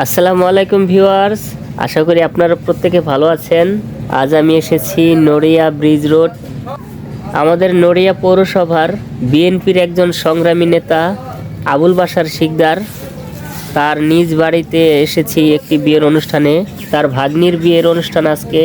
আসসালামু আলাইকুম ভিউয়ার্স, আশা করি আপনারা প্রত্যেকে ভালো আছেন। আজ আমি এসেছি নড়িয়া ব্রিজ রোড। আমাদের নড়িয়া পৌরসভার বিএনপির একজন সংগ্রামী নেতা, আবুল বাসার শিকদার। তার নিজ বাড়িতে এসেছি একটি বিয়ের অনুষ্ঠানে। তার ভাগ্নির বিয়ের অনুষ্ঠান আজকে।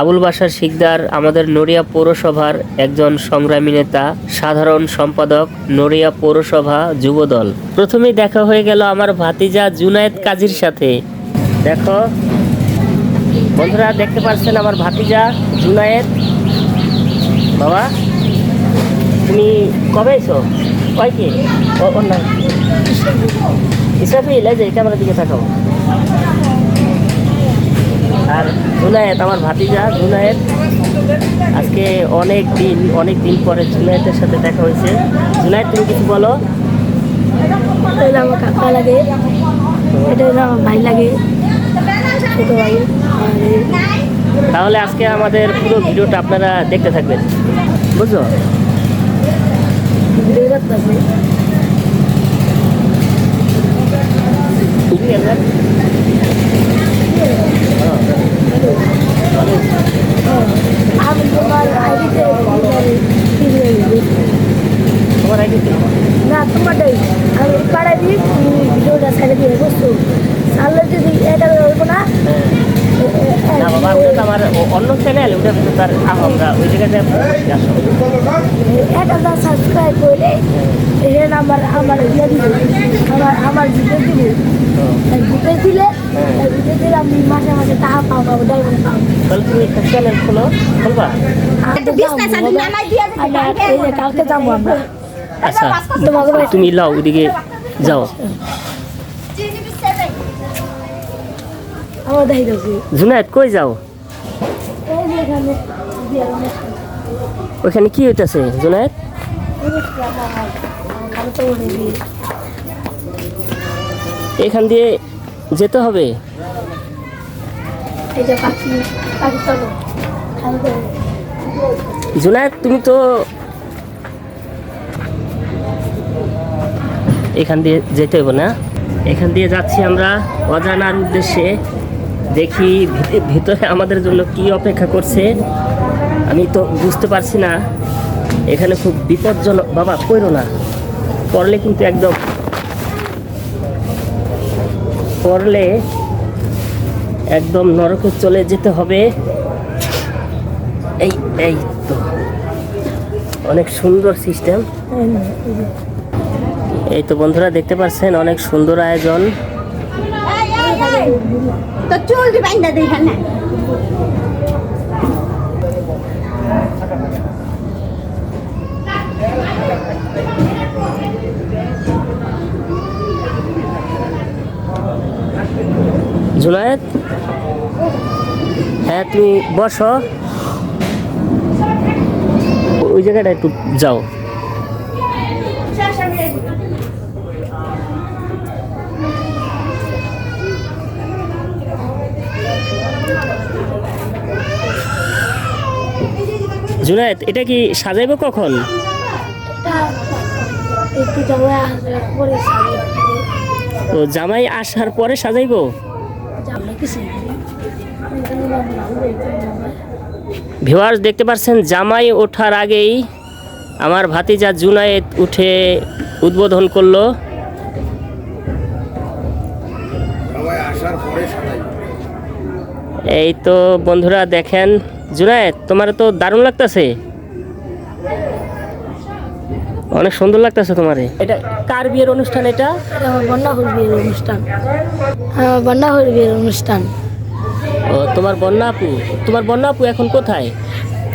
আবুল বাসার শিকদার আমাদের নড়িয়া পৌরসভার একজন সংগ্রামী নেতা, সাধারণ সম্পাদক, নড়িয়া পৌরসভা যুবদল। প্রথমেই দেখা হয়ে গেল আমার ভাতিজা জুনায়েদ কাজীর সাথে। দেখো, বন্ধুরা দেখতে পাচ্ছেন আমার ভাতিজা জুনায়েদ। বাবা, তুমি কবে এসো? কয় কি নাম ইসরাফিল এই যে ক্যামেরার দিকে তাকাও। আর জুনায়েত আমার ভাতিজা জুনায়েত আজকে অনেক দিন অনেক দিন পরে জুনায়েতের সাথে দেখা হয়েছে। জুনায়েত তুমি কিছু বলো? এটা আমার কাকা লাগে। এটা আমার ভাই লাগে। ছোট ভাই। তাহলে আজকে আমাদের পুরো ভিডিওটা আপনারা দেখতে থাকবেন। বুঝছ? ভিডিও করতে হবে আমি তোমার আইডিতে তোমার না তোমারটাই আমি পাড়াই দিই তুমি ভিডিওটা ছেড়ে দিয়ে বসছো তাহলে যদি এটা হ্যাঁ। না বাবা ওটা তো আমার অন্য চ্যানেল ওটা তো তার আমরা ওই জায়গাতে আসো একটা সাবস্ক্রাইব করলে এর আমার আমার ইয়ে দিবে আমার আমার দিবে। ভিডিও দিলে ভিডিও দিলে আমি মাসে মাসে টাকা পাবো ডলার পাবো। তাহলে তুমি একটা চ্যানেল খোলো যে কালকে যাব আমরা। আচ্ছা তুমি লাও ওইদিকে যাও। জুনায়েদ কই যাও। ওখানে কি হইতেছে জুনায়েদ। এখান দিয়ে যেতে হবে। জুনায়েদ তুমি তো এখান দিয়ে যেতে হবে না এখান দিয়ে যাচ্ছি আমরা অজানার উদ্দেশ্যে দেখি ভিতরে আমাদের জন্য কি অপেক্ষা করছে, আমি তো বুঝতে পারছি না। এখানে খুব বিপজ্জনক বাবা কইরো না। পড়লে কিন্তু একদম পড়লে একদম নরকে চলে যেতে হবে। এই এই তো। অনেক সুন্দর সিস্টেম। এই তো বন্ধুরা, দেখতে পাচ্ছেন অনেক সুন্দর আয়োজন। তো চুল দিবেন না দেখেন না জুনায়েদ হ্যাঁ তুমি বসো ওই জায়গাটা একটু যাও জুনায়েদ এটা কি সাজাইবো কখন? ও জামাই আসার পরে সাজাইবো? ভিউয়ার্স দেখতে পাচ্ছেন জামাই ওঠার আগেই আমার ভাতিজা জুনায়েদ উঠে উদ্বোধন করল। এই তো বন্ধুরা দেখেন জুনায়েদ তোমার তো দারুণ লাগতেছে। অনেক সুন্দর লাগতেছে তোমারে। এটা কার বিয়ের অনুষ্ঠান এটা? এটা আমার বন্যা হল বিয়ের অনুষ্ঠান। আমার বন্যা হল বিয়ের অনুষ্ঠান। ও তোমার বন্যা আপু? তোমার বন্যা আপু এখন কোথায়?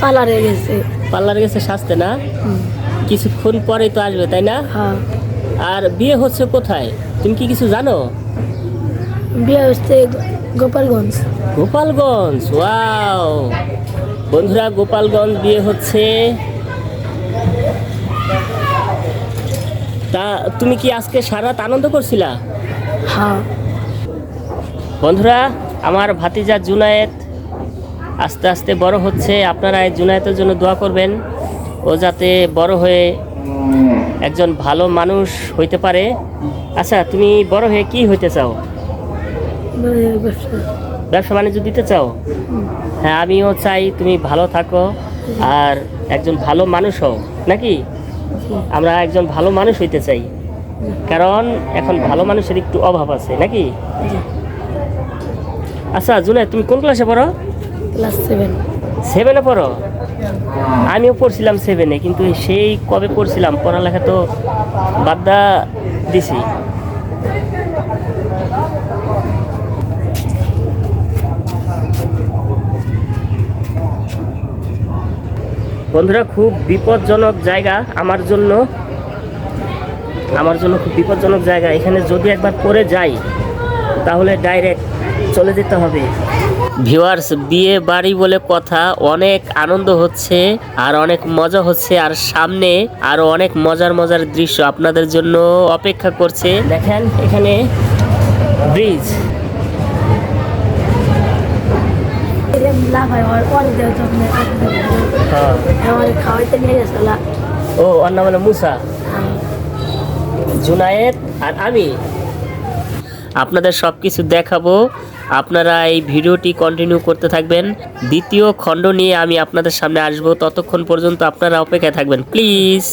পার্লারে গেছে। পার্লারে গেছে সাজতে না? কিছুক্ষণ পরেই তো আসবে তাই না? হ্যাঁ। আর বিয়ে হচ্ছে কোথায়? তুমি কি কিছু জানো? বিয়ে হচ্ছে গোপালগঞ্জ। গোপালগঞ্জ ওয়াও। বন্ধুরা গোপালগঞ্জ বিয়ে হচ্ছে। তা তুমি কি আজকে সারা রাত আনন্দ করছিলা? হ্যাঁ। বন্ধুরা আমার ভাতিজা জুনায়েত আস্তে আস্তে বড় হচ্ছে। আপনারা এই জুনায়েতের জন্য দোয়া করবেন। ও যাতে বড় হয়ে একজন ভালো মানুষ হইতে পারে। আচ্ছা তুমি বড় হয়ে কি হইতে চাও? ব্যবসা। বাণিজ্য দিতে চাও? হ্যাঁ আমিও চাই তুমি ভালো থাকো আর একজন ভালো মানুষ হও নাকি? আমরা একজন ভালো মানুষ হইতে চাই। কারণ এখন ভালো মানুষের একটু অভাব আছে নাকি? আচ্ছা জুলাই তুমি কোন ক্লাসে পড়ো? ক্লাস সেভেন সেভেনে পড়ো? আমিও পড়ছিলাম সেভেনে কিন্তু সেই কবে পড়ছিলাম পড়ালেখা তো বাদ্দা দিছি। বন্ধুরা খুব বিপজ্জনক জায়গা আমার জন্য। আমার জন্য খুব বিপজ্জনক জায়গা। এখানে যদি একবার পড়ে যাই তাহলে ডাইরেক্ট চলে যেতে হবে। ভিউয়ার্স বিয়ে বাড়ি বলে কথা অনেক আনন্দ হচ্ছে আর অনেক মজা হচ্ছে আর সামনে আরও অনেক মজার মজার দৃশ্য আপনাদের জন্য অপেক্ষা করছে। দেখেন এখানে ব্রিজ হয় আমার পরে দেওয়া তো আমার খাওয়াইতে নিয়ে গেছিল ও ওর নাম হলো মুসা। জুনায়েদ আর আমি। আপনাদের সব কিছু দেখাবো। আপনারা এই ভিডিওটি কন্টিনিউ করতে থাকবেন। দ্বিতীয় খণ্ড নিয়ে আমি আপনাদের সামনে আসব। ততক্ষণ পর্যন্ত আপনারা অপেক্ষায় থাকবেন। প্লিজ।